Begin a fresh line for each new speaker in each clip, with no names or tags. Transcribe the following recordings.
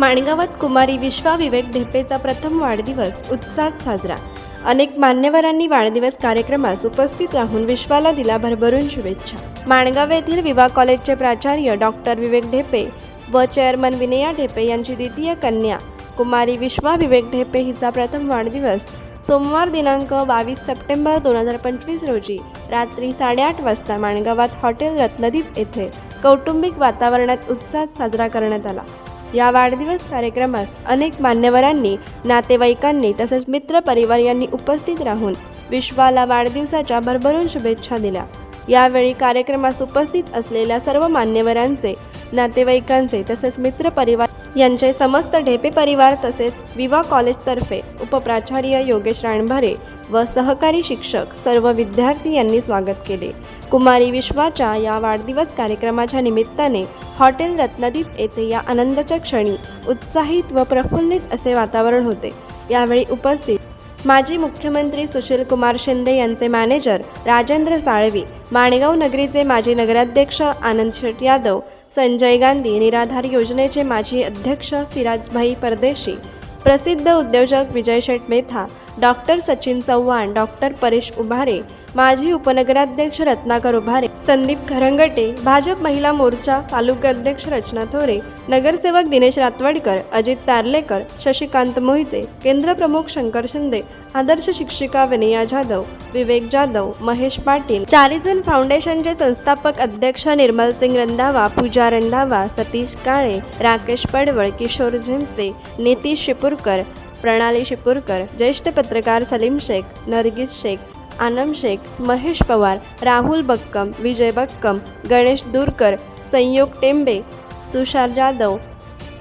माणगावात कुमारी विश्वा विवेक ढेपेचा प्रथम वाढदिवस उत्साहात साजरा. अनेक मान्यवरांनी वाढदिवस कार्यक्रमास उपस्थित राहून विश्वाला दिला भरभरून शुभेच्छा. माणगाव येथील विवा कॉलेजचे प्राचार्य डॉक्टर विवेक ढेपे व चेअरमन विनया ढेपे यांची द्वितीय कन्या कुमारी विश्वा विवेक ढेपे हिचा प्रथम वाढदिवस सोमवार दिनांक बावीस सप्टेंबर दोन हजार पंचवीस रोजी रात्री साडेआठ वाजता माणगावात हॉटेल रत्नदीप येथे कौटुंबिक वातावरणात उत्साहात साजरा करण्यात आला. या वाढदिवस कार्यक्रमास अनेक मान्यवरांनी नातेवाईकांनी तसेच मित्रपरिवार यांनी उपस्थित राहून विश्वाला वाढदिवसाच्या भरभरून शुभेच्छा दिल्या. यावेळी कार्यक्रमास उपस्थित असलेल्या सर्व मान्यवरांचे नातेवाईकांचे तसेच मित्रपरिवार यांचे समस्त ढेपे परिवार तसेच विवा कॉलेजतर्फे उपप्राचार्य योगेश राणभारे व सहकारी शिक्षक सर्व विद्यार्थी यांनी स्वागत केले. कुमारी विश्वाच्या या वाढदिवस कार्यक्रमाच्या निमित्ताने हॉटेल रत्नदीप येथे या आनंदाच्या क्षणी उत्साहित व प्रफुल्लित असे वातावरण होते. यावेळी उपस्थित माजी मुख्यमंत्री सुशीलकुमार शिंदे यांचे मॅनेजर राजेंद्र साळवी माणगाव नगरीचे माजी नगराध्यक्ष आनंद शेट यादव संजय गांधी निराधार योजनेचे माजी अध्यक्ष सिराजभाई परदेशी प्रसिद्ध उद्योजक विजय शेठ मेथा डॉक्टर सचिन चव्हाण डॉक्टर परेश उभारे माजी उपनगराध्यक्ष रत्नाकर उभारे संदीप खरंगटे भाजप महिला मोर्चा तालुकाध्यक्ष रचना थोरे नगरसेवक दिनेश रातवडकर अजित तारलेकर शशिकांत मोहिते केंद्रप्रमुख शंकर शिंदे आदर्श शिक्षिका विनया जाधव विवेक जाधव महेश पाटील चारिझन फाउंडेशनचे संस्थापक अध्यक्ष निर्मल सिंग रंधावा पूजा रंधावा सतीश काळे राकेश पडवळ किशोर झिमसे नितीश शिपूरकर प्रणाली शिपूरकर ज्येष्ठ पत्रकार सलीम शेख नरगिस शेख आनम शेख महेश पवार राहुल बक्कम विजय बक्कम गणेश दूरकर संयोग टेंबे तुषार जाधव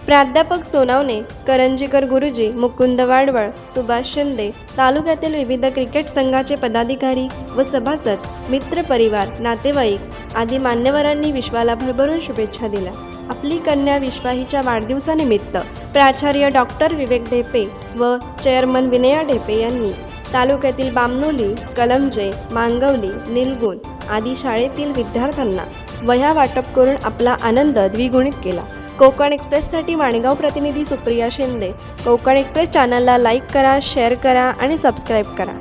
प्राध्यापक सोनावणे करंजीकर गुरुजी मुकुंद वाडवळ सुभाष शिंदे तालुक्यातील विविध क्रिकेट संघाचे पदाधिकारी व सभासद मित्रपरिवार नातेवाईक आदी मान्यवरांनी विश्वाला भरभरून शुभेच्छा दिल्या. आपली कन्या विश्वाहीच्या वाढदिवसानिमित्त प्राचार्य डॉक्टर विवेक ढेपे व चेअरमन विनया ढेपे यांनी तालुक्यातील बामनोली कलमजे मांगवली निलगुण आदी शाळेतील विद्यार्थ्यांना वह्या वाटप करून आपला आनंद द्विगुणित केला. कोकण एक्सप्रेससाठी माणगाव प्रतिनिधी सुप्रिया शिंदे कोकण एक्सप्रेस चॅनलला लाईक करा शेअर करा आणि सबस्क्राईब करा.